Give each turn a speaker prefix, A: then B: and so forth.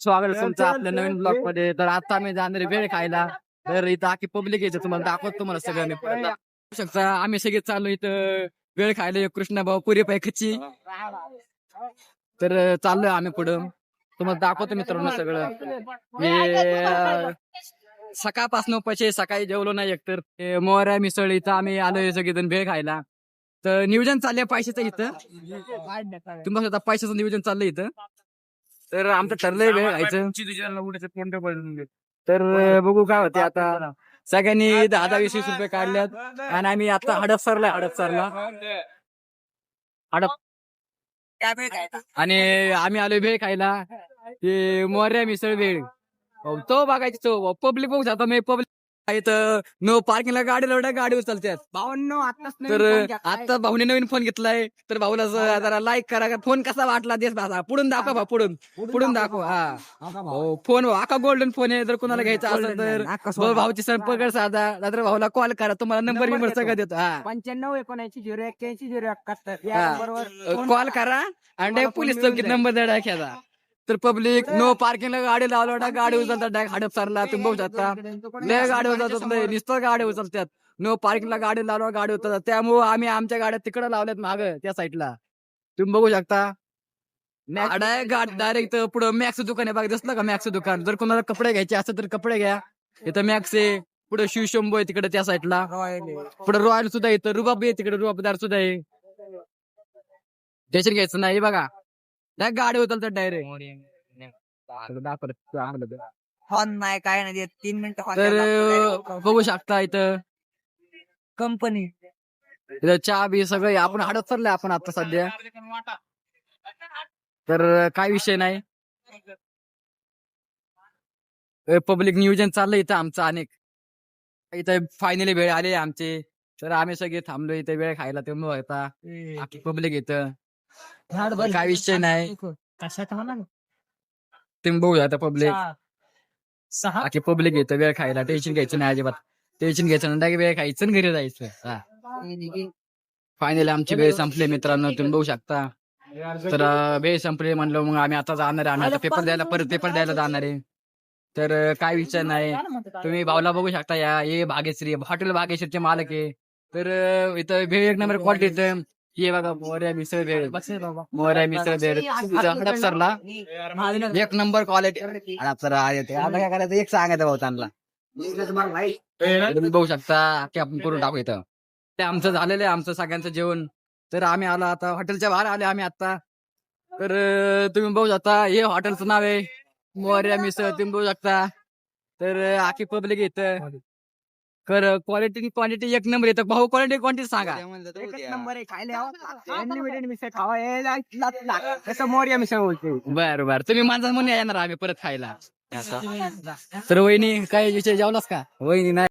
A: स्वागत आहे तुमचं आपल्या नवीन ब्लॉगमध्ये. तर आता आम्ही जाणार आहे वेळ खायला. तर इथं आखी पब्लिक यायचं तुम्हाला दाखवतो तुम्हाला सगळं मी परत दाखवू शकता. आम्ही सगळे चाललो इथं. वेळ खायला कृष्णा भाऊ पुरी पैखची तर चाललोय आम्ही पुढं. तुम्हाला दाखवतो मित्रांनो सगळं. मी सकाळपासून उपाशी सकाळी जेवलो नाही एकतर. ते मोहऱ्या मिसळ इथं आम्ही आलोय सगळेजण भेळ खायला. तर नियोजन चाललंय पैशाचं इथं. तुम्हाला स्वतः पैशाचं नियोजन चाललंय इथं. तर आमचं ठरलंय वेळ खायचं तर बघू काय होते आता. सगळ्यांनी दहा दहा वीस वीस रुपये काढल्यात आणि आम्ही आता हडपसरला हडपसरला हडप आणि आम्ही आलोय भेळ खायला. ते मोर्या मिसळ भेळ. तो बघायची तो पब्लिक बघू आता मी पब्लिक इथं नो पार्किंगला गाडी लवड्या गाडी उचलतात
B: भावांनो आताच
A: तर आता भाऊने नवीन फोन घेतलाय. तर भाऊला ज- जरा लाईक करा फोन कसा वाटला देश भाषा पुढून दाखवा भाऊ पुढून. पुढून दाखवा. हा. हो फोन आका गोल्डन फोन आहे. जर कोणाला घ्यायचा असेल तर भाऊ- भाऊची संपर्क साधा. नाहीतर भाऊला कॉल करा. तुम्हाला नंबर बिंबर सगळं देतो हा.
B: पंच्याण्णव एकोणऐंशी झिरो एक्क्याऐंशी झिरो एकाहत्तर.
A: हा.
B: नंबरवर
A: कॉल करा आणि पोलीस चौकीत नंबर द्या डायरेक्ट तर पब्लिक नो पार्किंगला गाडी लावला गाडी उचलतात डायरेक्ट हडप सरला तुम्ही बघू शकता. लय गाडी उचलतात लय नुसतं गाडी उचलतात. नो पार्किंगला गाडी लावला गाडी उचलतात. त्यामुळे आम्ही आमच्या गाड्या तिकडे लावल्यात माग त्या साईडला तुम्ही बघू शकता. डायरेक्ट डायरेक्ट पुढे मॅक्स दुकान आहे बघा दिसलं का मॅक्स दुकान? जर कोणाला कपडे घ्यायचे असेल तर कपडे घ्या. इथं मॅक्स आहे पुढे शिवशंभू आहे तिकडे त्या साईडला पुढे रॉयल सुद्धा येतं रुबाब आहे तिकडे रुबाबदार सुद्धा आहे. टेन्शन घ्यायचं नाही बघा. नाही गाडी उचलतात डायरेक्ट
B: हॉर्न नाही काय नाही देत. तीन मिनिटं
A: तर बघू शकता इथं.
B: कंपनी
A: इथं चहा बी सगळं. आपण हडत चाललंय आपण आता सध्या. तर काय विषय नाही. पब्लिक नियोजन चाललंय इथं आमचं अनेक. इथं फायनली वेळ आले आमचे. तर आम्ही सगळे थांबलो इथं वेळ खायला ते आखी पब्लिक इथं. काय विषय नाही.
B: कशात म्हणा
A: तुम्ही बघू आता पब्लिक.
B: सहा
A: आखी पब्लिक येतं वेळ खायला. टेन्शन घ्यायचं नाही अजिबात. टेन्शन घ्यायचं नाही. वेळ खायचं आणि घरी जायचं. फायनली आमची वेळ संपली मित्रांनो. तुम्ही बघू शकता. तर वेळ संपली म्हणलं मग आम्ही आता जाणार आहे. आम्ही आता पेपर द्यायला परत पेपर द्यायला जाणार आहे. तर अं, काय विषय नाही. तुम्ही भाऊला बघू शकता या. हे भाग्यश्री हॉटेल भाग्यश्रीचे मालक आहे. तर अं, इथं वेळ एक नंबर क्वालिटी हे बघा मोऱ्या मिसळ भेळ. मोऱ्या मिसळ भेळ. इथं हडपसरला एक नंबर क्वालिटी हडपसर आता काय करायचं? एक सांगायचं भाऊ त्यांना. तुम्ही बघू शकता की आपण करून टाकू इथं. ते आमचं झालेलं आहे आमचं सगळ्यांचं जेवण. तर आम्ही आलो आता हॉटेलच्या बाहेर आले आम्ही आता. तर तुम्ही बघू शकता हे हॉटेलचं नाव आहे. मोर्या मिसळ तुम्ही बघू शकता. तर आखी पब्लिक येतं कर क्वालिटी क्वांटिटी एक नंबर येतं. भाऊ क्वालिटी क्वांटिटी सांगा.
B: नंबर आहे खायला
A: बर बर. तुम्ही माणसा म्हणून येणार आम्ही परत खायला. तर वहिनी काय विषय जेवलास का? वहिनी नाही.